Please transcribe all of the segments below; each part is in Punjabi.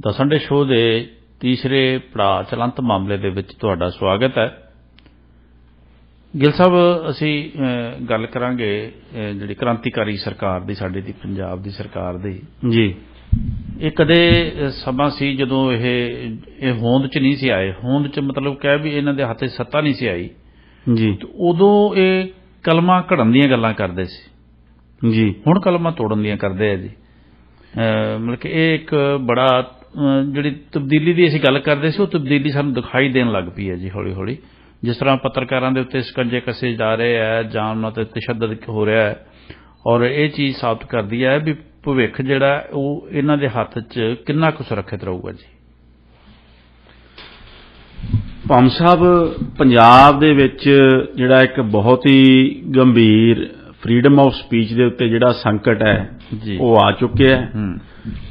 ਦਾ ਸੰਡੇ ਸ਼ੋਅ ਦੇ ਤੀਸਰੇ ਪੜਾਅ ਚਲੰਤ ਮਾਮਲੇ ਦੇ ਵਿੱਚ ਤੁਹਾਡਾ ਸਵਾਗਤ ਹੈ। ਗਿਲ ਸਾਹਿਬ ਅਸੀਂ ਗੱਲ ਕਰਾਂਗੇ ਜਿਹੜੀ ਕ੍ਰਾਂਤੀਕਾਰੀ ਸਰਕਾਰ ਦੀ ਸਾਡੇ ਦੀ ਪੰਜਾਬ ਦੀ ਸਰਕਾਰ ਦੀ। ਜੀ। ਇਹ ਕਦੇ ਸਮਾਂ ਸੀ ਜਦੋਂ ਇਹ ਇਹ ਹੋਂਦ ਚ ਨਹੀਂ ਸੀ ਆਏ? ਹੋਂਦ ਚ ਮਤਲਬ ਕਹਿ ਵੀ ਇਹਨਾਂ ਦੇ ਹੱਥੇ ਸੱਤਾ ਨਹੀਂ ਸੀ ਆਈ? ਜੀ। ਉਦੋਂ ਇਹ ਕਲਮਾਂ ਘੜਨ ਦੀਆਂ ਗੱਲਾਂ ਕਰਦੇ ਸੀ। ਜੀ। ਹੁਣ ਕਲਮਾਂ ਤੋੜਨ ਦੀਆਂ ਕਰਦੇ ਆ ਜੀ। ਮਤਲਬ ਕਿ ਇਹ ਇੱਕ ਬੜਾ ਜਿਹੜੀ ਤਬਦੀਲੀ ਦੀ ਅਸੀਂ ਗੱਲ ਕਰਦੇ ਸੀ ਉਹ ਤਬਦੀਲੀ ਸਾਨੂੰ ਦਿਖਾਈ ਦੇਣ ਲੱਗ ਪਈ ਹੈ ਜੀ ਹੌਲੀ ਹੌਲੀ ਜਿਸ ਤਰ੍ਹਾਂ ਪੱਤਰਕਾਰਾਂ ਦੇ ਉੱਤੇ ਸਕੰਜੇ ਕੱਸੇ ਜਾ ਰਹੇ ਆ ਜਾਂ ਉਹਨਾਂ ਤੇ ਤਸ਼ੱਦਦ ਹੋ ਰਿਹਾ ਹੈ ਔਰ ਇਹ ਚੀਜ਼ ਸਾਬਤ ਕਰਦੀ ਹੈ ਵੀ ਭਵਿੱਖ ਜਿਹੜਾ ਉਹ ਇਹਨਾਂ ਦੇ ਹੱਥ 'ਚ ਕਿੰਨਾ ਕੁ ਸੁਰੱਖਿਅਤ ਰਹੂਗਾ ਜੀ। ਪੰਮ ਸਾਹਿਬ ਪੰਜਾਬ ਦੇ ਵਿੱਚ ਜਿਹੜਾ ਇੱਕ ਬਹੁਤ ਹੀ ਗੰਭੀਰ ਫਰੀडम ਆਫ ਸਪੀਚ ਦੇ ਉੱਤੇ ਜਿਹੜਾ ਸੰਕਟ ਹੈ ਜੀ। ਉਹ ਆ ਚੁੱਕਿਆ ਹੂੰ।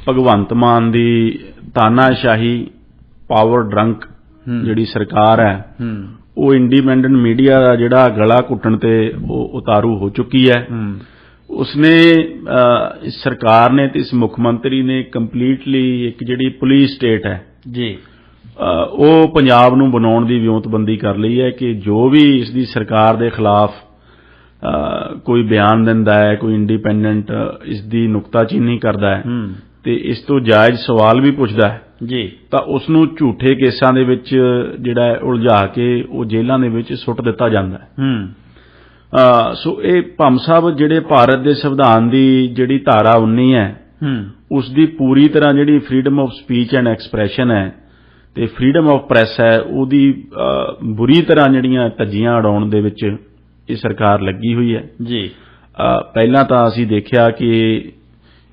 ਭਗਵੰਤ ਮਾਨ ਦੀ ਤਾਨਾਸ਼ਾਹੀ ਪਾਵਰ ਡਰੰਕ। ਜਿਹੜੀ ਸਰਕਾਰ ਹੈ ਉਹ ਇੰਡੀਪੈਂਡੈਂਟ ਮੀਡੀਆ ਦਾ ਜਿਹੜਾ ਗਲਾ ਘੁੱਟਣ ਤੇ ਉਹ ਉਤਾਰੂ ਹੋ ਚੁੱਕੀ ਹੈ। ਉਸਨੇ ਇਸ ਸਰਕਾਰ ਨੇ ਤੇ ਇਸ ਮੁੱਖ ਮੰਤਰੀ ਨੇ ਕੰਪਲੀਟਲੀ ਇੱਕ ਜਿਹੜੀ ਪੁਲਿਸ ਸਟੇਟ ਹੈ ਜੀ। ਉਹ ਪੰਜਾਬ ਨੂੰ ਬਣਾਉਣ ਦੀ ਵਿਉਂਤਬੰਦੀ ਕਰ ਲਈ ਹੈ ਕਿ ਜੋ ਵੀ ਇਸ ਦੀ ਸਰਕਾਰ ਦੇ ਖਿਲਾਫ ਕੋਈ ਬਿਆਨ ਦਿੰਦਾ ਹੈ ਕੋਈ ਇੰਡੀਪੈਂਡੈਂਟ ਇਸ ਦੀ ਨੁਕਤਾਚੀਨੀ ਕਰਦਾ ਹੂੰ। ਤੇ ਇਸ ਤੋਂ ਜਾਇਜ਼ ਸਵਾਲ ਵੀ ਪੁੱਛਦਾ ਹੈ। ਜੀ। ਤਾਂ ਉਸ ਨੂੰ ਝੂਠੇ ਕੇਸਾਂ ਦੇ ਵਿੱਚ ਜਿਹੜਾ ਉਲਝਾ ਕੇ ਉਹ ਜੇਲ੍ਹਾਂ ਦੇ ਵਿੱਚ ਸੁੱਟ ਦਿੱਤਾ ਜਾਂਦਾ ਹੂੰ। ਆ ਸੋ ਇਹ ਭੰਮ ਸਾਹਿਬ ਜਿਹੜੇ ਭਾਰਤ ਦੇ ਸੰਵਿਧਾਨ ਦੀ ਜਿਹੜੀ ਧਾਰਾ 19 ਹੈ ਹੂੰ। ਉਸ ਦੀ ਪੂਰੀ ਤਰ੍ਹਾਂ ਜਿਹੜੀ freedom of speech and expression ਹੈ ਤੇ ਫਰੀडम ਆਫ ਪ੍ਰੈਸ ਹੈ ਉਹਦੀ ਬੁਰੀ ਤਰ੍ਹਾਂ ਜਿਹੜੀਆਂ ਧੱਜੀਆਂ ਅੜਾਉਣ ਦੇ ਵਿੱਚ ਇਹ ਸਰਕਾਰ ਲੱਗੀ ਹੋਈ ਹੈ। ਜੀ। ਪਹਿਲਾਂ ਤਾਂ ਅਸੀਂ ਦੇਖਿਆ ਕਿ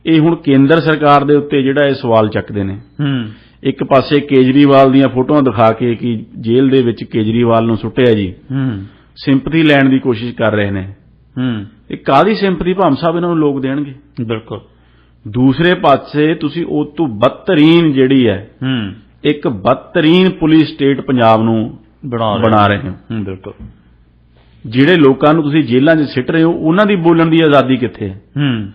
ਇਹ ਹੁਣ ਕੇਂਦਰ ਸਰਕਾਰ ਦੇ ਉੱਤੇ ਜਿਹੜਾ ਇਹ ਸਵਾਲ ਚੱਕਦੇ ਨੇ। ਹੂੰ। ਇੱਕ ਪਾਸੇ ਕੇਜਰੀਵਾਲ ਦੀਆਂ ਫੋਟੋਆਂ ਦਿਖਾ ਕੇ ਕਿ ਜੇਲ੍ਹ ਦੇ ਵਿੱਚ ਕੇਜਰੀਵਾਲ ਨੂੰ ਸੁੱਟਿਆ ਜੀ। ਹੂੰ। ਸਿੰਪਥੀ ਲੈਣ ਦੀ ਕੋਸ਼ਿਸ਼ ਕਰ ਰਹੇ ਨੇ। ਹੂੰ। ਇਹ ਕਾਦੀ ਸਿੰਪਥੀ? ਭਾਮ ਸਾਹਿਬ ਇਹਨਾਂ ਨੂੰ ਲੋਕ ਦੇਣਗੇ। ਬਿਲਕੁਲ। ਦੂਸਰੇ ਪਾਸੇ ਤੁਸੀਂ ਉਹ ਤੋਂ ਬਦਤਰੀਨ ਜਿਹੜੀ ਹੈ ਹੂੰ। ਇੱਕ ਬਦਤਰੀਨ ਪੁਲਿਸ ਸਟੇਟ ਪੰਜਾਬ ਨੂੰ ਬਣਾ ਬਣਾ ਰਹੇ ਹੋ ਹੂੰ ਬਿਲਕੁਲ। ਜਿਹੜੇ ਲੋਕਾਂ ਨੂੰ ਤੁਸੀਂ ਜੇਲ੍ਹਾਂ 'ਚ ਸਿੱਟ ਰਹੇ ਹੋ ਉਹਨਾਂ ਦੀ ਬੋਲਣ ਦੀ ਆਜ਼ਾਦੀ ਕਿੱਥੇ ਹੈ? ਹੂੰ।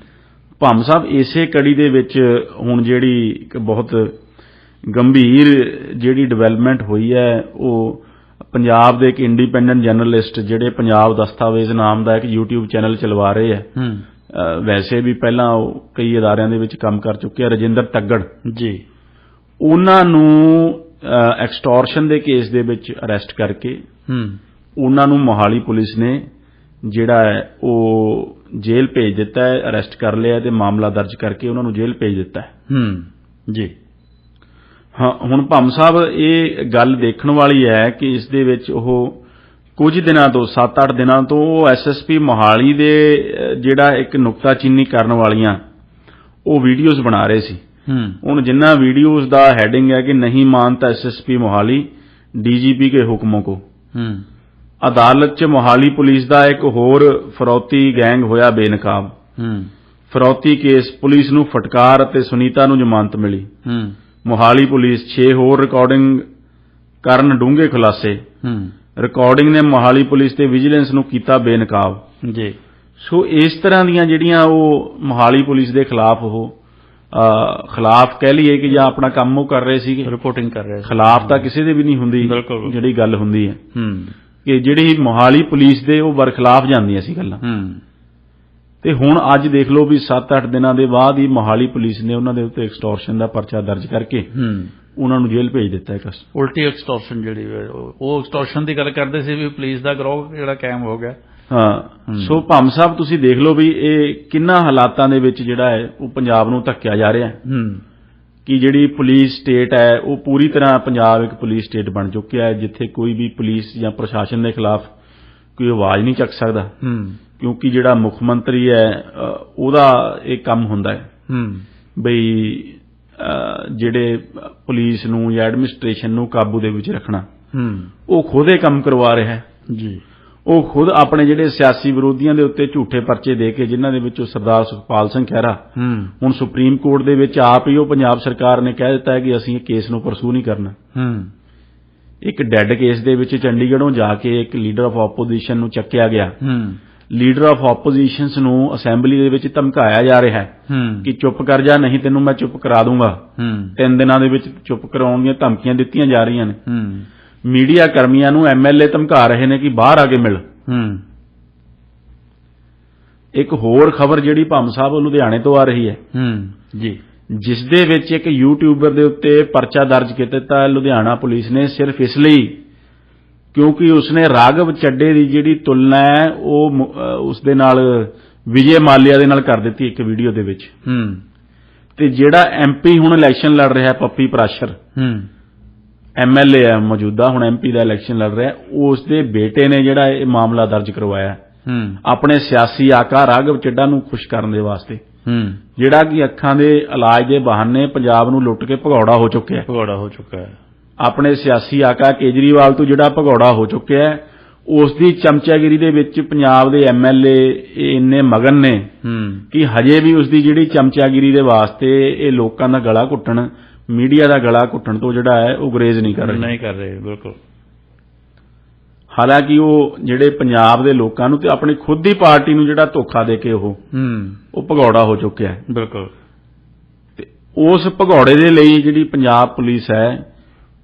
ਭੰਮ ਸਾਹਿਬ ਇਸੇ ਕੜੀ ਦੇ ਵਿੱਚ ਹੁਣ ਜਿਹੜੀ ਇੱਕ ਬਹੁਤ ਗੰਭੀਰ ਜਿਹੜੀ ਡਿਵੈਲਪਮੈਂਟ ਹੋਈ ਹੈ ਉਹ ਪੰਜਾਬ ਦੇ ਇੱਕ ਇੰਡੀਪੈਂਡੈਂਟ ਜਰਨਲਿਸਟ ਜਿਹੜੇ ਪੰਜਾਬ ਦਸਤਾਵੇਜ਼ ਨਾਮ ਦਾ ਇੱਕ YouTube ਚੈਨਲ ਚਲਵਾ ਰਹੇ ਹੈ ਹੂੰ। ਅ, ਵੈਸੇ ਵੀ ਪਹਿਲਾਂ ਉਹ ਕਈ ਅਦਾਰਿਆਂ ਦੇ ਵਿੱਚ ਕੰਮ ਕਰ ਚੁੱਕੇ ਆ ਰਜਿੰਦਰ ਤੱਗੜ। ਜੀ। ਉਹਨਾਂ ਨੂੰ ਐਕਸਟੋਰਸ਼ਨ ਦੇ ਕੇਸ ਦੇ ਵਿੱਚ ਅਰੈਸਟ ਕਰਕੇ ਹੂੰ। ਉਹਨਾਂ ਨੂੰ ਮੋਹਾਲੀ ਪੁਲਿਸ ਨੇ ਜਿਹੜਾ ਹੈ ਉਹ ਜੇਲ੍ਹ ਭੇਜ ਦਿੱਤਾ ਹੈ ਅਰੈਸਟ ਕਰ ਲਿਆ ਤੇ ਮਾਮਲਾ ਦਰਜ ਕਰਕੇ ਉਹਨਾਂ ਨੂੰ ਜੇਲ੍ਹ ਭੇਜ ਦਿੱਤਾ ਹੈ। ਹੂੰ। ਜੀ। ਹਾਂ ਹੁਣ ਭੰਮ ਸਾਹਿਬ ਇਹ ਗੱਲ ਦੇਖਣ ਵਾਲੀ ਹੈ ਕਿ ਇਸ ਦੇ ਵਿੱਚ ਉਹ ਕੁਝ ਦਿਨਾਂ ਤੋਂ 7-8 ਦਿਨਾਂ ਤੋਂ ਉਹ ਐਸਐਸਪੀ ਮੋਹਾਲੀ ਦੇ ਜਿਹੜਾ ਇੱਕ ਨੁਕਤਾਚੀਨੀ ਕਰਨ ਵਾਲੀਆਂ ਉਹ ਵੀਡੀਓਜ਼ ਬਣਾ ਰਹੇ ਸੀ। ਹੂੰ। ਹੁਣ ਜਿੰਨਾ ਵੀਡੀਓਜ਼ ਦਾ ਹੈਡਿੰਗ ਹੈ ਕਿ ਨਹੀਂ ਮਾਨਤਾ ਐਸਐਸਪੀ ਮੋਹਾਲੀ ਡੀਜੀਪੀ ਕੇ ਹੁਕਮੋਂ ਕੋ। ਹੂੰ। ਅਦਾਲਤ 'ਚ ਮੋਹਾਲੀ ਪੁਲਿਸ ਦਾ ਇੱਕ ਹੋਰ ਫਰੌਤੀ ਗੈਂਗ ਹੋਇਆ ਬੇਨਕਾਬ। ਹੂੰ। ਫਰੌਤੀ ਕੇਸ ਪੁਲਿਸ ਨੂੰ ਫਟਕਾਰ ਅਤੇ ਸੁਨੀਤਾ ਨੂੰ ਜ਼ਮਾਨਤ ਮਿਲੀ। ਹੂੰ। ਮੋਹਾਲੀ ਪੁਲਿਸ 6 ਹੋਰ ਰਿਕਾਰਡਿੰਗ ਕਰਨ ਡੂੰਘੇ ਖੁਲਾਸੇ। ਹੂੰ। ਰਿਕਾਰਡਿੰਗ ਨੇ ਮੋਹਾਲੀ ਪੁਲਿਸ ਤੇ ਵਿਜੀਲੈਂਸ ਨੂੰ ਕੀਤਾ ਬੇਨਕਾਬ। ਜੀ। ਸੋ ਇਸ ਤਰ੍ਹਾਂ ਦੀਆਂ ਜਿਹੜੀਆਂ ਉਹ ਮੋਹਾਲੀ ਪੁਲਿਸ ਦੇ ਖਿਲਾਫ ਉਹ ਖਿਲਾਫ ਕਹਿ ਲਈਏ ਕਿ ਜਾਂ ਆਪਣਾ ਕੰਮ ਉਹ ਕਰ ਰਹੇ ਸੀਗੇ। ਰਿਪੋਰਟਿੰਗ ਕਰ ਰਿਹਾ ਸੀ। ਖਿਲਾਫ ਤਾਂ ਕਿਸੇ ਦੇ ਵੀ ਨਹੀਂ ਹੁੰਦੀ। ਜਿਹੜੀ ਗੱਲ ਹੁੰਦੀ ਹੈ। ਹੂੰ। ਕਿ ਜਿਹੜੀ ਮੋਹਾਲੀ ਪੁਲਿਸ ਦੇ ਉਹ ਬਰਖਲਾਫ ਜਾਂਦੀਆਂ ਸੀ ਗੱਲਾਂ। ਹੂੰ। ਤੇ ਹੁਣ ਅੱਜ ਦੇਖ ਲਓ ਵੀ 7-8 ਦਿਨਾਂ ਦੇ ਬਾਅਦ ਹੀ ਮੋਹਾਲੀ ਪੁਲਿਸ ਨੇ ਉਹਨਾਂ ਦੇ ਉੱਤੇ ਐਕਸਟੋਰਸ਼ਨ ਦਾ ਪਰਚਾ ਦਰਜ ਕਰਕੇ ਹੂੰ। ਉਹਨਾਂ ਨੂੰ ਜੇਲ੍ਹ ਭੇਜ ਦਿੱਤਾ ਹੈ ਕਸ ਉਲਟੀ ਐਕਸਟੋਰਸ਼ਨ ਜਿਹੜੀ ਉਹ ਐਕਸਟੋਰਸ਼ਨ ਦੀ ਗੱਲ ਕਰਦੇ ਸੀ ਵੀ ਪੁਲਿਸ ਦਾ ਗਰੋਹ ਜਿਹੜਾ ਕਾਇਮ ਹੋ ਗਿਆ। ਹਾਂ। ਸੋ ਭੰਮ ਸਾਹਿਬ ਤੁਸੀਂ ਦੇਖ ਲਓ ਵੀ ਇਹ ਕਿੰਨਾ ਹਾਲਾਤਾਂ ਦੇ ਵਿੱਚ ਜਿਹੜਾ ਹੈ ਉਹ ਪੰਜਾਬ ਨੂੰ ਧੱਕਿਆ ਜਾ ਰਿਹਾ ਹੈ। ਹੂੰ। ਕਿ ਜਿਹੜੀ ਪੁਲਿਸ ਸਟੇਟ ਹੈ ਉਹ ਪੂਰੀ ਤਰ੍ਹਾਂ ਪੰਜਾਬ ਇੱਕ ਪੁਲਿਸ ਸਟੇਟ ਬਣ ਚੁੱਕਿਆ ਹੈ ਜਿੱਥੇ ਕੋਈ ਵੀ ਪੁਲਿਸ ਜਾਂ ਪ੍ਰਸ਼ਾਸਨ ਦੇ ਖਿਲਾਫ ਕੋਈ ਆਵਾਜ਼ ਨਹੀਂ ਚੱਕ ਸਕਦਾ। ਹੂੰ। ਕਿਉਂਕਿ ਜਿਹੜਾ ਮੁੱਖ ਮੰਤਰੀ ਹੈ ਉਹਦਾ ਇਹ ਕੰਮ ਹੁੰਦਾ ਹੈ। ਹੂੰ। ਬਈ ਜਿਹੜੇ ਪੁਲਿਸ ਨੂੰ ਜਾਂ ਐਡਮਿਨਿਸਟ੍ਰੇਸ਼ਨ ਨੂੰ ਕਾਬੂ ਦੇ ਵਿੱਚ ਰੱਖਣਾ ਹੂੰ। ਉਹ ਖੁਦ ਇਹ ਕੰਮ ਕਰਵਾ ਰਿਹਾ ਹੈ। ਜੀ। ਉਹ ਖੁਦ ਆਪਣੇ ਜਿਹੜੇ ਸਿਆਸੀ ਵਿਰੋਧੀਆਂ ਦੇ ਉੱਤੇ ਝੂਠੇ ਪਰਚੇ ਦੇ ਕੇ ਜਿਨ੍ਹਾਂ ਦੇ ਵਿੱਚੋਂ ਸਰਦਾਰ ਸੁਖਪਾਲ ਸਿੰਘ ਖਹਿਰਾ ਹੂੰ। ਹੁਣ ਸੁਪਰੀਮ ਕੋਰਟ ਦੇ ਵਿੱਚ ਆਪ ਹੀ ਉਹ ਪੰਜਾਬ ਸਰਕਾਰ ਨੇ ਕਹਿ ਦਿੱਤਾ ਹੈ ਕਿ ਅਸੀਂ ਇਹ ਕੇਸ ਨੂੰ ਪਰਸੂ ਨਹੀਂ ਕਰਨਾ। ਹੂੰ। ਇੱਕ ਡੈੱਡ ਕੇਸ ਦੇ ਵਿੱਚ ਚੰਡੀਗੜ੍ਹੋਂ ਜਾ ਕੇ ਇੱਕ ਲੀਡਰ ਆਫ ਆਪੋਜੀਸ਼ਨ ਨੂੰ ਚੱਕਿਆ ਗਿਆ। ਹੂੰ। ਲੀਡਰ ਆਫ ਆਪੋਜੀਸ਼ਨਸ ਨੂੰ ਅਸੈਂਬਲੀ ਦੇ ਵਿੱਚ ਧਮਕਾਇਆ ਜਾ ਰਿਹਾ ਹੈ ਕਿ ਚੁੱਪ ਕਰ ਜਾ ਨਹੀਂ ਤੈਨੂੰ ਮੈਂ ਚੁੱਪ ਕਰਾ ਦੂੰਗਾ। ਤਿੰਨ ਦਿਨਾਂ ਦੇ ਵਿੱਚ ਚੁੱਪ ਕਰਾਉਣ ਦੀਆਂ ਧਮਕੀਆਂ ਦਿੱਤੀਆਂ ਜਾ ਰਹੀਆਂ ਨੇ। ਮੀਡੀਆ ਕਰਮੀਆਂ ਨੂੰ ਐਮਐਲਏ ਧਮਕਾ ਰਹੇ ਨੇ ਕਿ ਬਾਹਰ ਆ ਕੇ ਮਿਲ। ਹੂੰ। ਇੱਕ ਹੋਰ ਖਬਰ ਜਿਹੜੀ ਭੰਮ ਸਾਹਿਬ ਲੁਧਿਆਣੇ ਤੋਂ ਆ ਰਹੀ ਹੈ। ਹੂੰ ਜੀ। ਜਿਸ ਦੇ ਵਿੱਚ ਇੱਕ ਯੂਟਿਊਬਰ ਦੇ ਉੱਤੇ ਪਰਚਾ ਦਰਜ ਕੀਤਾ ਹੈ ਲੁਧਿਆਣਾ ਪੁਲਿਸ ਨੇ ਸਿਰਫ ਇਸ ਲਈ ਕਿਉਂਕਿ ਉਸਨੇ ਰਾਘਵ ਚੱਡੇ ਦੀ ਜਿਹੜੀ ਤੁਲਨਾ ਹੈ ਉਹ ਉਸ ਦੇ ਨਾਲ ਵਿਜੇ ਮਾਲਿਆ ਦੇ ਨਾਲ ਕਰ ਦਿੱਤੀ ਇੱਕ ਵੀਡੀਓ ਦੇ ਵਿੱਚ। ਹੂੰ। ਤੇ ਜਿਹੜਾ ਐਮਪੀ ਹੁਣ ਇਲੈਕਸ਼ਨ ਲੜ ਰਿਹਾ ਪੱਪੀ ਪ੍ਰਾਸ਼ਰ। ਹੂੰ। ਐਮਐਲਏ ਹੈ ਮੌਜੂਦਾ ਹੁਣ ਐਮਪੀ ਦਾ ਇਲੈਕਸ਼ਨ ਲੜ ਰਿਹਾ ਉਸ ਦੇ ਬੇਟੇ ਨੇ ਜਿਹੜਾ ਇਹ ਮਾਮਲਾ ਦਰਜ ਕਰਵਾਇਆ। ਆਪਣੇ ਸਿਆਸੀ ਆਕਾ ਰਾਘਵ ਚੱਡਾ ਨੂੰ ਖੁਸ਼ ਕਰਨ ਦੇ ਵਾਸਤੇ। ਹੂੰ। ਜਿਹੜਾ ਕਿ ਅੱਖਾਂ ਦੇ ਇਲਾਜ ਦੇ ਬਹਾਨੇ ਪੰਜਾਬ ਨੂੰ ਲੁੱਟ ਕੇ ਭਗੌੜਾ ਹੋ ਚੁੱਕਿਆ ਹੈ। ਭਗੌੜਾ ਹੋ ਚੁੱਕਾ ਹੈ। ਆਪਣੇ ਸਿਆਸੀ ਆਕਾ ਕੇਜਰੀਵਾਲ ਤੋਂ ਜਿਹੜਾ ਭਗੌੜਾ ਹੋ ਚੁੱਕਿਆ ਹੈ ਉਸ ਦੀ ਚਮਚਾਗਿਰੀ ਦੇ ਵਿੱਚ ਪੰਜਾਬ ਦੇ ਐਮਐਲਏ ਇੰਨੇ ਮਗਨ ਨੇ ਹੂੰ। ਕਿ ਹਜੇ ਵੀ ਉਸ ਦੀ ਜਿਹੜੀ ਚਮਚਾਗਿਰੀ ਦੇ ਵਾਸਤੇ ਇਹ ਲੋਕਾਂ ਦਾ ਗਲਾ ਘੁੱਟਣ ਮੀਡੀਆ ਦਾ ਗਲਾ ਘੁੱਟਣ ਤੋਂ ਜਿਹੜਾ ਹੈ ਉਹ ਗੁਰੇਜ਼ ਨਹੀਂ ਕਰ ਰਹੇ। ਨਹੀਂ ਕਰ ਰਹੇ ਬਿਲਕੁਲ। ਹਾਲਾਂਕਿ ਉਹ ਜਿਹੜੇ ਪੰਜਾਬ ਦੇ ਲੋਕਾਂ ਨੂੰ ਤੇ ਆਪਣੀ ਖੁਦ ਦੀ ਪਾਰਟੀ ਨੂੰ ਜਿਹੜਾ ਧੋਖਾ ਦੇ ਕੇ ਉਹ ਹੂੰ। ਉਹ ਭਗੌੜਾ ਹੋ ਚੁੱਕਿਆ ਹੈ। ਬਿਲਕੁਲ। ਤੇ ਉਸ ਭਗੌੜੇ ਦੇ ਲਈ ਜਿਹੜੀ ਪੰਜਾਬ ਪੁਲਿਸ ਹੈ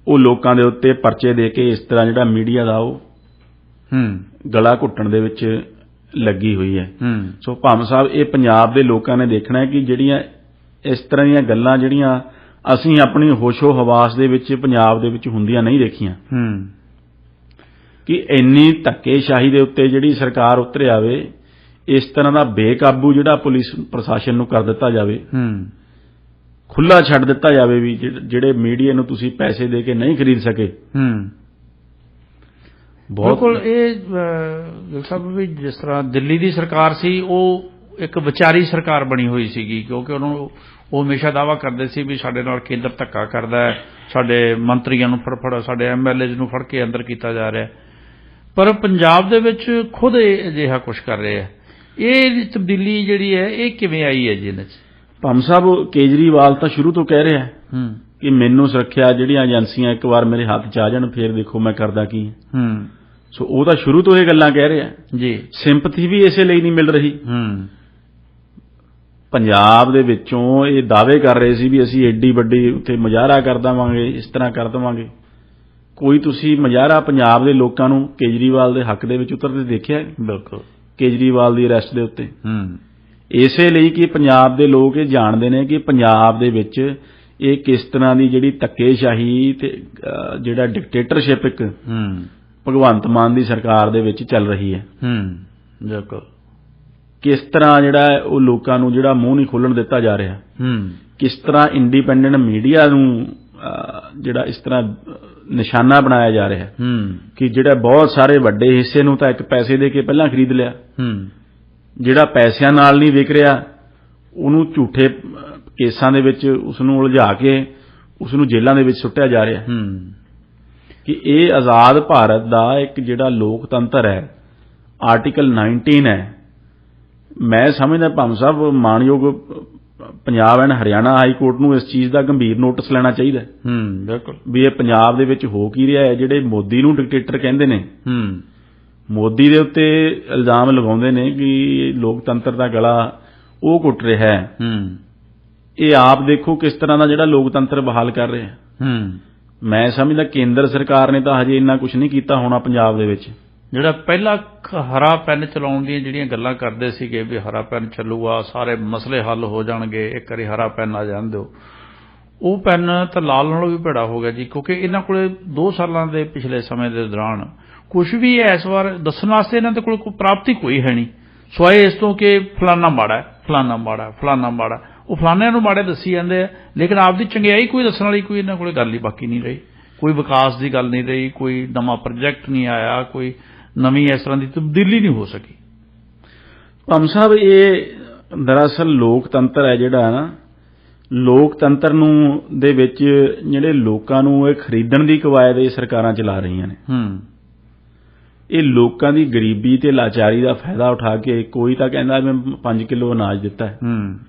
ਉਹ ਲੋਕਾਂ ਦੇ ਉੱਤੇ ਪਰਚੇ ਦੇ ਕੇ ਇਸ ਤਰ੍ਹਾਂ ਜਿਹੜਾ ਮੀਡੀਆ ਦਾ ਉਹ ਹੂੰ। ਗਲਾ ਘੁੱਟਣ ਦੇ ਵਿੱਚ ਲੱਗੀ ਹੋਈ ਹੈ। ਹੂੰ। ਸੋ ਭਾਮ ਸਾਹਿਬ ਇਹ ਪੰਜਾਬ ਦੇ ਲੋਕਾਂ ਨੇ ਦੇਖਣਾ ਹੈ ਕਿ ਜਿਹੜੀਆਂ ਇਸ ਤਰ੍ਹਾਂ ਦੀਆਂ ਗੱਲਾਂ ਜਿਹੜੀਆਂ ਅਸੀਂ ਆਪਣੀ ਹੋਸ਼ੋ ਹਵਾਸ ਦੇ ਵਿੱਚ ਪੰਜਾਬ ਦੇ ਵਿੱਚ ਹੁੰਦੀਆਂ ਨਹੀਂ ਦੇਖੀਆਂ। ਹੂੰ। ਕਿ ਇੰਨੀ ਧੱਕੇਸ਼ਾਹੀ ਦੇ ਉੱਤੇ ਜਿਹੜੀ ਸਰਕਾਰ ਉਤਰ ਆਵੇ ਇਸ ਤਰ੍ਹਾਂ ਦਾ ਬੇਕਾਬੂ ਜਿਹੜਾ ਪੁਲਿਸ ਪ੍ਰਸ਼ਾਸਨ ਨੂੰ ਕਰ ਦਿੱਤਾ ਜਾਵੇ ਹੂੰ। ਖੁੱਲਾ ਛੱਡ ਦਿੱਤਾ ਜਾਵੇ ਵੀ ਜਿਹੜੇ- ਮੀਡੀਆ ਨੂੰ ਤੁਸੀਂ ਪੈਸੇ ਦੇ ਕੇ ਨਹੀਂ ਖਰੀਦ ਸਕੇ। ਹੂੰ। ਬਿਲਕੁਲ ਇਹ ਸਾਹਿਬ ਵੀ ਜਿਸ ਤਰ੍ਹਾਂ ਦਿੱਲੀ ਦੀ ਸਰਕਾਰ ਸੀ ਉਹ ਇੱਕ ਵਿਚਾਰੀ ਸਰਕਾਰ ਬਣੀ ਹੋਈ ਸੀਗੀ ਕਿਉਂਕਿ ਉਹਨੂੰ ਉਹ ਹਮੇਸ਼ਾ ਦਾਵਾ ਕਰਦੇ ਸੀ ਵੀ ਸਾਡੇ ਨਾਲ ਕੇਂਦਰ ਧੱਕਾ ਕਰਦਾ ਹੈ ਸਾਡੇ ਮੰਤਰੀਆਂ ਨੂੰ ਫੜ ਫੜ ਸਾਡੇ ਐਮਐਲਏਜ਼ ਨੂੰ ਫੜ ਕੇ ਅੰਦਰ ਕੀਤਾ ਜਾ ਰਿਹਾ। ਪਰ ਪੰਜਾਬ ਦੇ ਵਿੱਚ ਖੁਦ ਇਹ ਅਜਿਹਾ ਕੁਝ ਕਰ ਰਹੇ ਹੈ। ਇਹ ਤਬਦੀਲੀ ਜਿਹੜੀ ਹੈ ਇਹ ਕਿਵੇਂ ਆਈ ਹੈ ਜੀ ਇਹਨਾਂ 'ਚ ਭਾਮ ਸਾਹਿਬ ਕੇਜਰੀਵਾਲ ਤਾਂ ਸ਼ੁਰੂ ਤੋਂ ਕਹਿ ਰਿਹਾ ਹੈ ਹੂੰ। ਕਿ ਮੈਨੂੰ ਸੁਰੱਖਿਆ ਜਿਹੜੀਆਂ ਏਜੰਸੀਆਂ ਇੱਕ ਵਾਰ ਮੇਰੇ ਹੱਥ 'ਚ ਆ ਜਾਣ ਫੇਰ ਦੇਖੋ ਮੈਂ ਕਰਦਾ ਕੀ ਹਾਂ। ਸੋ ਉਹ ਤਾਂ ਸ਼ੁਰੂ ਤੋਂ ਇਹ ਗੱਲਾਂ ਕਹਿ ਰਿਹਾ ਜੀ। ਸਿੰਪਥੀ ਵੀ ਇਸੇ ਲਈ ਨਹੀਂ ਮਿਲ ਰਹੀ। ਹੂੰ। ਪੰਜਾਬ ਦੇ ਵਿੱਚੋਂ ਇਹ ਦਾਅਵੇ ਕਰ ਰਹੇ ਸੀ ਵੀ ਅਸੀਂ ਐਡੀ ਵੱਡੀ ਉੱਥੇ ਮੁਜ਼ਾਹਰਾ ਕਰ ਦੇਵਾਂਗੇ ਇਸ ਤਰ੍ਹਾਂ ਕਰ ਦੇਵਾਂਗੇ। ਕੋਈ ਤੁਸੀਂ ਮੁਜ਼ਾਹਰਾ ਪੰਜਾਬ ਦੇ ਲੋਕਾਂ ਨੂੰ ਕੇਜਰੀਵਾਲ ਦੇ ਹੱਕ ਦੇ ਵਿੱਚ ਉਤਰਦੇ ਦੇਖਿਆ? ਬਿਲਕੁਲ। ਕੇਜਰੀਵਾਲ ਦੀ ਅਰੈਸਟ ਦੇ ਉੱਤੇ। ਹੂੰ। ਇਸੇ ਲਈ ਕਿ ਪੰਜਾਬ ਦੇ ਲੋਕ ਇਹ ਜਾਣਦੇ ਨੇ ਕਿ ਪੰਜਾਬ ਦੇ ਵਿੱਚ ਇਹ ਕਿਸ ਤਰ੍ਹਾਂ ਦੀ ਜਿਹੜੀ ਧੱਕੇਸ਼ਾਹੀ ਤੇ ਜਿਹੜਾ ਡਿਕਟੇਟਰਸ਼ਿਪ ਇੱਕ ਹੂੰ। ਭਗਵੰਤ ਮਾਨ ਦੀ ਸਰਕਾਰ ਦੇ ਵਿੱਚ ਚੱਲ ਰਹੀ ਹੈ। ਹੂੰ। ਬਿਲਕੁਲ। ਕਿਸ ਤਰ੍ਹਾਂ ਜਿਹੜਾ ਉਹ ਲੋਕਾਂ ਨੂੰ ਜਿਹੜਾ ਮੂੰਹ ਨਹੀਂ ਖੋਲਣ ਦਿੱਤਾ ਜਾ ਰਿਹਾ। ਹੂੰ। ਕਿਸ ਤਰ੍ਹਾਂ ਇੰਡੀਪੈਂਡੈਂਟ ਮੀਡੀਆ ਨੂੰ ਜਿਹੜਾ ਇਸ ਤਰ੍ਹਾਂ ਨਿਸ਼ਾਨਾ ਬਣਾਇਆ ਜਾ ਰਿਹਾ। ਹੈ। ਕਿ ਜਿਹੜਾ ਬਹੁਤ ਸਾਰੇ ਵੱਡੇ ਹਿੱਸੇ ਨੂੰ ਤਾਂ ਇੱਕ ਪੈਸੇ ਦੇ ਕੇ ਪਹਿਲਾਂ ਖਰੀਦ ਲਿਆ। ਹੂੰ। ਜਿਹੜਾ ਪੈਸਿਆਂ ਨਾਲ ਨਹੀਂ ਵਿਕ ਰਿਹਾ ਉਹਨੂੰ ਝੂਠੇ ਕੇਸਾਂ ਦੇ ਵਿੱਚ ਉਸ ਨੂੰ ਉਲਝਾ ਕੇ ਉਸ ਨੂੰ ਜੇਲ੍ਹਾਂ ਦੇ ਵਿੱਚ ਸੁੱਟਿਆ ਜਾ ਰਿਹਾ। ਹੂੰ। ਕਿ ਇਹ ਆਜ਼ਾਦ ਭਾਰਤ ਦਾ ਇੱਕ ਜਿਹੜਾ ਲੋਕਤੰਤਰ ਹੈ ਆਰਟੀਕਲ 19 ਹੈ ਮੈਂ ਸਮਝਦਾ ਭਾਮ ਸਾਹਿਬ ਮਾਨਯੋਗ Punjab and Haryana high court ਨੂੰ ਇਸ ਚੀਜ਼ ਦਾ ਗੰਭੀਰ ਨੋਟਿਸ ਲੈਣਾ ਚਾਹੀਦਾ ਹੈ। ਬਿਲਕੁਲ। ਵੀ ਇਹ ਪੰਜਾਬ ਦੇ ਵਿੱਚ ਹੋ ਕੀ ਰਿਹਾ ਹੈ ਜਿਹੜੇ ਮੋਦੀ ਨੂੰ ਡਿਕਟੇਟਰ ਕਹਿੰਦੇ ਨੇ। ਹੂੰ। ਮੋਦੀ ਦੇ ਉੱਤੇ ਇਲਜ਼ਾਮ ਲਗਾਉਂਦੇ ਨੇ ਕਿ ਲੋਕਤੰਤਰ ਦਾ ਗਲਾ ਉਹ ਘੁੱਟ ਰਿਹਾ ਹੈ। ਹੂੰ। ਇਹ ਆਪ ਦੇਖੋ ਕਿਸ ਤਰ੍ਹਾਂ ਦਾ ਜਿਹੜਾ ਲੋਕਤੰਤਰ ਬਹਾਲ ਕਰ ਰਿਹਾ ਹੈ। ਹੂੰ। ਮੈਂ ਸਮਝਦਾ ਕੇਂਦਰ ਸਰਕਾਰ ਨੇ ਤਾਂ ਹਜੇ ਇੰਨਾ ਕੁਝ ਨਹੀਂ ਕੀਤਾ ਹੋਣਾ ਪੰਜਾਬ ਦੇ ਵਿੱਚ। ਜਿਹੜਾ ਪਹਿਲਾ ਹਰਾ ਪੈਨ ਚਲਾਉਣ ਦੀਆਂ ਜਿਹੜੀਆਂ ਗੱਲਾਂ ਕਰਦੇ ਸੀਗੇ ਵੀ ਹਰਾ ਪੈਨ ਚੱਲੂਗਾ, ਸਾਰੇ ਮਸਲੇ ਹੱਲ ਹੋ ਜਾਣਗੇ, ਇੱਕ ਵਾਰੀ ਹਰਾ ਪੈਨ ਆ ਜਾਣ ਦਿਓ। ਉਹ ਪੈਨ ਤਾਂ ਲਾਲ ਨਾਲੋਂ ਵੀ ਭੈੜਾ ਹੋ ਗਿਆ ਜੀ, ਕਿਉਂਕਿ ਇਹਨਾਂ ਕੋਲੇ 2 ਸਾਲਾਂ ਦੇ ਪਿਛਲੇ ਸਮੇਂ ਦੇ ਦੌਰਾਨ ਕੁਝ ਵੀ ਇਸ ਵਾਰ ਦੱਸਣ ਵਾਸਤੇ ਇਹਨਾਂ ਦੇ ਕੋਲ ਕੋਈ ਪ੍ਰਾਪਤੀ ਕੋਈ ਹੈ ਨਹੀਂ। ਸਵਾਏ ਇਸ ਤੋਂ ਕਿ ਫਲਾਨਾ ਮਾੜਾ ਫਲਾਨਾ ਮਾੜਾ ਫਲਾਨਾ ਮਾੜਾ ਉਹ ਫਲਾਨਿਆਂ ਨੂੰ ਮਾੜੇ ਦੱਸੀ ਜਾਂਦੇ ਆ, ਲੇਕਿਨ ਆਪਦੀ ਚੰਗਿਆਈ ਕੋਈ ਦੱਸਣ ਵਾਲੀ ਕੋਈ ਇਹਨਾਂ ਕੋਲੇ ਗੱਲ ਹੀ ਬਾਕੀ ਨਹੀਂ ਰਹੀ। ਕੋਈ ਵਿਕਾਸ ਦੀ ਗੱਲ ਨਹੀਂ ਰਹੀ, ਕੋਈ ਨਵਾਂ ਪ੍ਰੋਜੈਕਟ ਨਹੀਂ ਆਇਆ, ਕੋਈ ਨਵੀਂ ਇਸ ਤਰ੍ਹਾਂ ਦੀ ਤਬਦੀਲੀ ਨਹੀਂ ਹੋ ਸਕੀ। ਭੰਮ ਸਾਹਿਬ ਇਹ ਦਰਅਸਲ ਲੋਕਤੰਤਰ ਹੈ ਜਿਹੜਾ ਨਾ ਲੋਕਤੰਤਰ ਨੂੰ ਦੇ ਵਿੱਚ ਜਿਹੜੇ ਲੋਕਾਂ ਨੂੰ ਇਹ ਖਰੀਦਣ ਦੀ ਕਵਾਇਦ ਇਹ ਸਰਕਾਰਾਂ ਚਲਾ ਰਹੀਆਂ ਨੇ। ਹੂੰ। ਇਹ ਲੋਕਾਂ ਦੀ ਗਰੀਬੀ ਤੇ ਲਾਚਾਰੀ ਦਾ ਫਾਇਦਾ ਉਠਾ ਕੇ ਕੋਈ ਤਾਂ ਕਹਿੰਦਾ ਮੈਂ 5 ਕਿਲੋ ਅਨਾਜ ਦਿੱਤਾ ਹੈ। ਹੂੰ।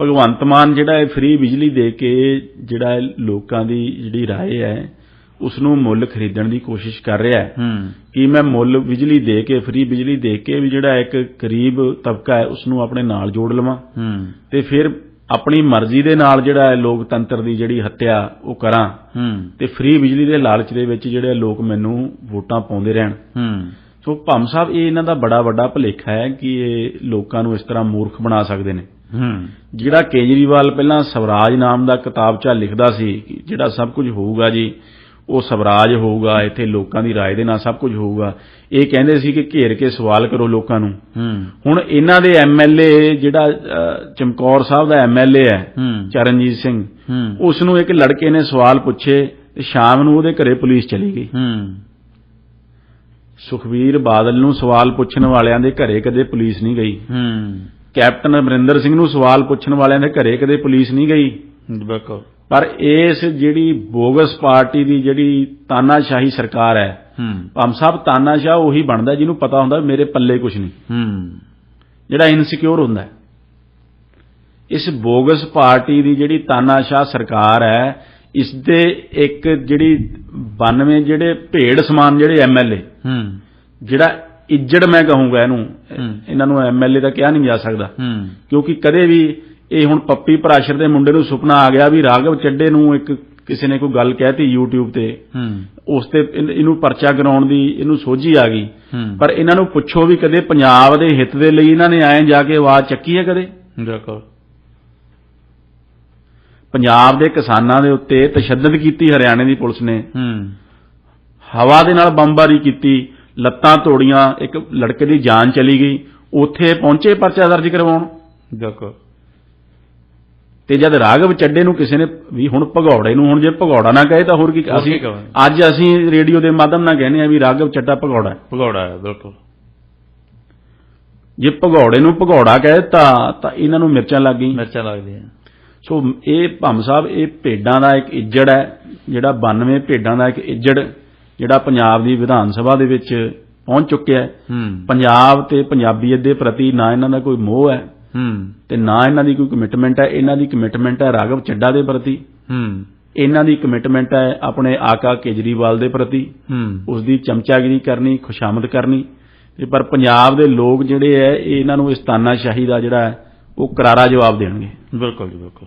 ਭਗਵੰਤ ਮਾਨ ਜਿਹੜਾ ਇਹ ਫ੍ਰੀ ਬਿਜਲੀ ਦੇ ਕੇ ਜਿਹੜਾ ਲੋਕਾਂ ਦੀ ਜਿਹੜੀ ਰਾਏ ਹੈ ਉਸ ਨੂੰ ਮੁੱਲ ਖਰੀਦਣ ਦੀ ਕੋਸ਼ਿਸ਼ ਕਰ ਰਿਹਾ ਹੈ। ਕਿ ਮੈਂ ਮੁੱਲ ਬਿਜਲੀ ਦੇ ਕੇ ਫ੍ਰੀ ਬਿਜਲੀ ਦੇ ਕੇ ਵੀ ਜਿਹੜਾ ਇੱਕ ਗਰੀਬ ਤਬਕਾ ਹੈ ਉਸ ਨੂੰ ਆਪਣੇ ਨਾਲ ਜੋੜ ਲਵਾਂ। ਤੇ ਫਿਰ ਆਪਣੀ ਮਰਜ਼ੀ ਦੇ ਨਾਲ ਜਿਹੜਾ ਹੈ ਲੋਕਤੰਤਰ ਦੀ ਜਿਹੜੀ ਹੱਤਿਆ ਉਹ ਕਰਾਂ। ਤੇ ਫ੍ਰੀ ਬਿਜਲੀ ਦੇ ਲਾਲਚ ਦੇ ਵਿੱਚ ਜਿਹੜੇ ਲੋਕ ਮੈਨੂੰ ਵੋਟਾਂ ਪਾਉਂਦੇ ਰਹਿਣ। ਸੋ ਭੰਮ ਸਾਹਿਬ ਇਹ ਇਹਨਾਂ ਦਾ ਬੜਾ ਵੱਡਾ ਭੁਲੇਖਾ ਹੈ ਕਿ ਇਹ ਲੋਕਾਂ ਨੂੰ ਇਸ ਤਰ੍ਹਾਂ ਮੂਰਖ ਬਣਾ ਸਕਦੇ ਨੇ। ਹੂੰ। ਜਿਹੜਾ ਕੇਜਰੀਵਾਲ ਪਹਿਲਾਂ ਸਵਰਾਜ ਨਾਮ ਦਾ ਕਿਤਾਬਚਾ ਲਿਖਦਾ ਸੀ ਜਿਹੜਾ ਸਭ ਕੁਝ ਹੋਊਗਾ ਜੀ ਉਹ ਸਵਰਾਜ ਹੋਊਗਾ ਇੱਥੇ ਲੋਕਾਂ ਦੀ رائے ਦੇ ਨਾਲ ਸਭ ਕੁਝ ਹੋਊਗਾ ਇਹ ਕਹਿੰਦੇ ਸੀ ਕਿ ਘੇਰ ਕੇ ਸਵਾਲ ਕਰੋ ਲੋਕਾਂ ਨੂੰ ਹੂੰ ਹੁਣ ਇਹਨਾਂ ਦੇ ਐਮਐਲਏ ਜਿਹੜਾ ਅ, ਚਮਕੌਰ ਸਾਹਿਬ ਦਾ ਐਮਐਲਏ ਹੈ ਹੂੰ ਚਰਨਜੀਤ ਸਿੰਘ ਹੂੰ ਉਸ ਨੂੰ ਇੱਕ ਲੜਕੇ ਨੇ ਸਵਾਲ ਪੁੱਛੇ ਤੇ ਸ਼ਾਮ ਨੂੰ ਉਹਦੇ ਘਰੇ ਪੁਲਿਸ ਚਲੀ ਗਈ ਹੂੰ ਸੁਖਵੀਰ ਬਾਦਲ ਨੂੰ ਸਵਾਲ ਪੁੱਛਣ ਵਾਲਿਆਂ ਦੇ ਘਰੇ ਕਦੇ ਪੁਲਿਸ ਨਹੀਂ ਗਈ ਹੂੰ ਕੈਪਟਨ ਅਮਰਿੰਦਰ ਸਿੰਘ ਨੂੰ ਸਵਾਲ ਪੁੱਛਣ ਵਾਲਿਆਂ ਦੇ ਘਰੇ ਕਦੇ ਪੁਲਿਸ ਨਹੀਂ ਗਈ ਬਿਲਕੁਲ। ਪਰ ਇਸ ਜਿਹੜੀ ਬੋਗਸ ਪਾਰਟੀ ਦੀ ਜਿਹੜੀ ਤਾਨਾਸ਼ਾਹੀ ਸਰਕਾਰ ਹੈ ਹੂੰ। ਪੰਮ ਸਾਹਿਬ ਤਾਨਾਸ਼ਾਹ ਉਹੀ ਬਣਦਾ ਜਿਹਨੂੰ ਪਤਾ ਹੁੰਦਾ ਮੇਰੇ ਪੱਲੇ ਕੁਝ ਨਹੀਂ। ਹੂੰ। ਜਿਹੜਾ ਇਨਸਿਕਿਉਰ ਹੁੰਦਾ ਹੈ। ਇਸ ਬੋਗਸ ਪਾਰਟੀ ਦੀ ਜਿਹੜੀ ਤਾਨਾਸ਼ਾਹ ਸਰਕਾਰ ਹੈ ਇਸ ਦੇ ਇੱਕ ਜਿਹੜੀ 92 ਜਿਹੜੇ ਭੇਡ ਸਮਾਨ ਜਿਹੜੇ ਐਮਐਲਏ ਹੂੰ। ਜਿਹੜਾ ਇੱਜੜ ਮੈਂ ਕਹੂੰਗਾ ਇਹਨੂੰ। ਇਹਨਾਂ ਨੂੰ ਐਮਐਲਏ ਤਾਂ ਕਿਹਾ ਨਹੀਂ ਜਾ ਸਕਦਾ। ਕਿਉਂਕਿ ਕਦੇ ਵੀ ਇਹ ਹੁਣ ਪੱਪੀ ਪਰਾਸ਼ਰ ਦੇ ਮੁੰਡੇ ਨੂੰ ਸੁਪਨਾ ਆ ਗਿਆ ਵੀ ਰਾਘਵ ਚੱਡੇ ਨੂੰ ਇੱਕ ਕਿਸੇ ਨੇ ਕੋਈ ਗੱਲ ਕਹਿਤੀ YouTube ਤੇ। ਹੂੰ। ਉਸ ਤੇ ਇਹਨ- ਪਰਚਾ ਕਰਾਉਣ ਦੀ ਇਹਨੂੰ ਸੋਝੀ ਆ ਗਈ। ਪਰ ਇਹਨਾਂ ਨੂੰ ਪੁੱਛੋ ਵੀ ਕਦੇ ਪੰਜਾਬ ਦੇ ਹਿੱਤ ਦੇ ਲਈ ਇਹਨਾਂ ਨੇ ਐਂ ਜਾ ਕੇ ਆਵਾਜ਼ ਚੱਕੀ ਹੈ ਕਦੇ? ਬਿਲਕੁਲ। ਪੰਜਾਬ ਦੇ ਕਿਸਾਨਾਂ ਦੇ ਉੱਤੇ ਤਸ਼ੱਦਦ ਕੀਤੀ ਹਰਿਆਣੇ ਦੀ ਪੁਲਿਸ ਨੇ। ਹੂੰ। ਹਵਾ ਦੇ ਨਾਲ ਬੰਬਾਰੀ ਕੀਤੀ ਲੱਤਾਂ ਤੋੜੀਆਂ ਇੱਕ ਲੜਕੇ ਦੀ ਜਾਨ ਚਲੀ ਗਈ। ਉੱਥੇ ਪਹੁੰਚੇ ਪਰਚਾ ਦਰਜ ਕਰਵਾਉਣ। ਬਿਲਕੁਲ। ਤੇ ਜਦ ਰਾਘਵ ਚੱਡੇ ਨੂੰ ਕਿਸੇ ਨੇ ਵੀ ਹੁਣ ਭਗੌੜੇ ਨੂੰ ਹੁਣ ਜੇ ਭਗੌੜਾ ਨਾ ਕਹੇ ਤਾਂ ਹੋਰ ਕੀ ਅਸੀਂ? ਅੱਜ ਅਸੀਂ ਰੇਡੀਓ ਦੇ ਮਾਧਿਅਮ ਨਾਲ ਕਹਿੰਦੇ ਆ ਵੀ ਰਾਘਵ ਚੱਡਾ ਭਗੌੜਾ ਹੈ। ਭਗੌੜਾ ਹੈ ਬਿਲਕੁਲ। ਜੇ ਭਗੌੜੇ ਨੂੰ ਭਗੌੜਾ ਕਹੇ ਤਾਂ ਤਾਂ ਇਹਨਾਂ ਨੂੰ ਮਿਰਚਾਂ ਲੱਗ ਗਈ ਮਿਰਚਾਂ ਲੱਗਦੀਆਂ ਸੋ ਇਹ ਭੰਮ ਸਾਹਿਬ ਇਹ ਭੇਡਾਂ ਦਾ ਇੱਕ ਇੱਜੜ ਹੈ ਜਿਹੜਾ 92 ਭੇਡਾਂ ਦਾ ਇੱਕ ਇੱਜੜ ਜਿਹੜਾ ਪੰਜਾਬ ਦੀ ਵਿਧਾਨ ਸਭਾ ਦੇ ਵਿੱਚ ਪਹੁੰਚ ਚੁੱਕਿਆ ਹੂੰ। ਪੰਜਾਬ ਤੇ ਪੰਜਾਬੀਅਤ ਦੇ ਪ੍ਰਤੀ ਨਾ ਇਹਨਾਂ ਦਾ ਕੋਈ ਮੋਹ ਹੈ ਹੂੰ। ਤੇ ਨਾ ਇਹਨਾਂ ਦੀ ਕੋਈ ਕਮਿਟਮੈਂਟ ਹੈ ਇਹਨਾਂ ਦੀ ਕਮਿਟਮੈਂਟ ਹੈ ਰਾਘਵ ਚੱਡਾ ਦੇ ਪ੍ਰਤੀ। ਹੂੰ। ਇਹਨਾਂ ਦੀ ਕਮਿਟਮੈਂਟ ਹੈ ਆਪਣੇ ਆਕਾ ਕੇਜਰੀਵਾਲ ਦੇ ਪ੍ਰਤੀ। ਹੂੰ। ਉਸ ਦੀ ਚਮਚਾਗਿਰੀ ਕਰਨੀ ਖੁਸ਼ਾਮਦ ਕਰਨੀ। ਤੇ ਪਰ ਪੰਜਾਬ ਦੇ ਲੋਕ ਜਿਹੜੇ ਹੈ ਇਹ ਇਹਨਾਂ ਨੂੰ ਇਸ ਤਾਨਾਸ਼ਾਹੀ ਦਾ ਜਿਹੜਾ ਉਹ ਕਰਾਰਾ ਜਵਾਬ ਦੇਣਗੇ। ਬਿਲਕੁਲ ਜੀ ਬਿਲਕੁਲ।